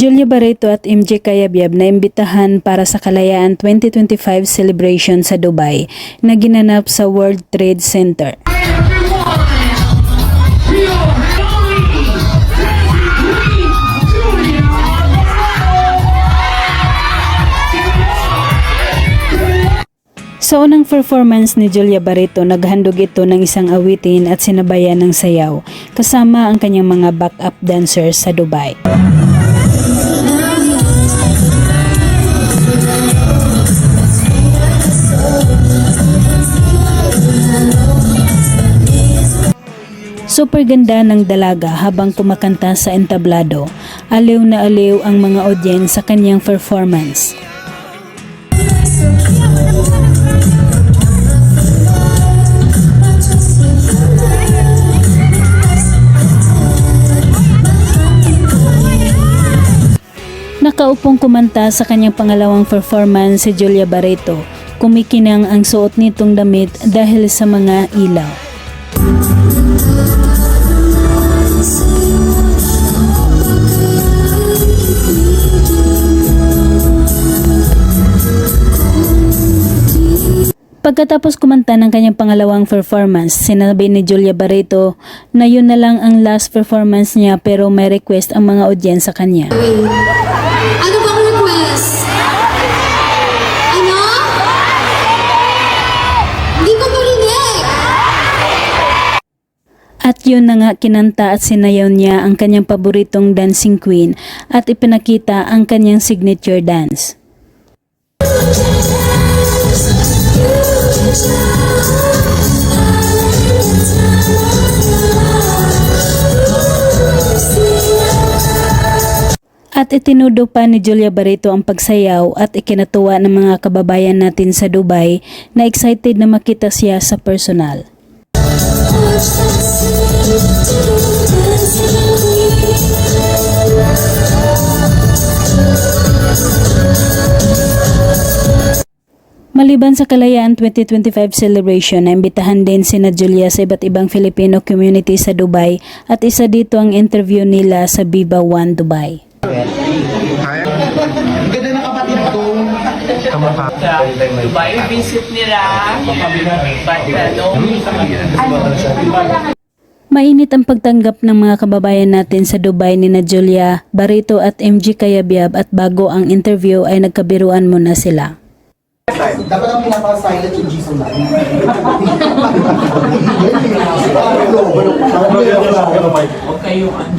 Julia Barreto at MJ Kayabyab na imbitahan para sa Kalayaan 2025 celebration sa Dubai na ginanap sa World Trade Center. Sa unang performance ni Julia Barreto, naghandog ito ng isang awitin at sinabayan ng sayaw, kasama ang kanyang mga backup dancers sa Dubai. Super ganda ng dalaga habang kumakanta sa entablado. Aliw na aliw ang mga audience sa kanyang performance. Nakaupong kumanta sa kanyang pangalawang performance si Julia Barreto. Kumikinang ang suot nitong damit dahil sa mga ilaw. Pagkatapos kumanta ng kanyang pangalawang performance, sinabi ni Julia Barreto na yun na lang ang last performance niya pero may request ang mga audience sa kanya. Ano bang request? Ano? Hindi ko marinig. At yun na nga kinanta at sinayaw niya ang kanyang paboritong dancing queen at ipinakita ang kanyang signature dance. At itinudo pa ni Julia Barreto ang pagsayaw at ikinatuwa ng mga kababayan natin sa Dubai na excited na makita siya sa personal. Maliban sa Kalayaan 2025 celebration, naimbitahan din sina Julia sa iba't ibang Filipino community sa Dubai at isa dito ang interview nila sa Viva One Dubai. Ang ganda ng kapatid ko. Kamukha. sa Dubai visit nila but ano Mainit ang pagtanggap ng mga kababayan natin sa Dubai ni na Julia, Barito at MG Kayabyab at bago ang interview ay nagkabiruan muna sila. Dapat ang pinaka-silent yung Jisoo na. huwag kayong ano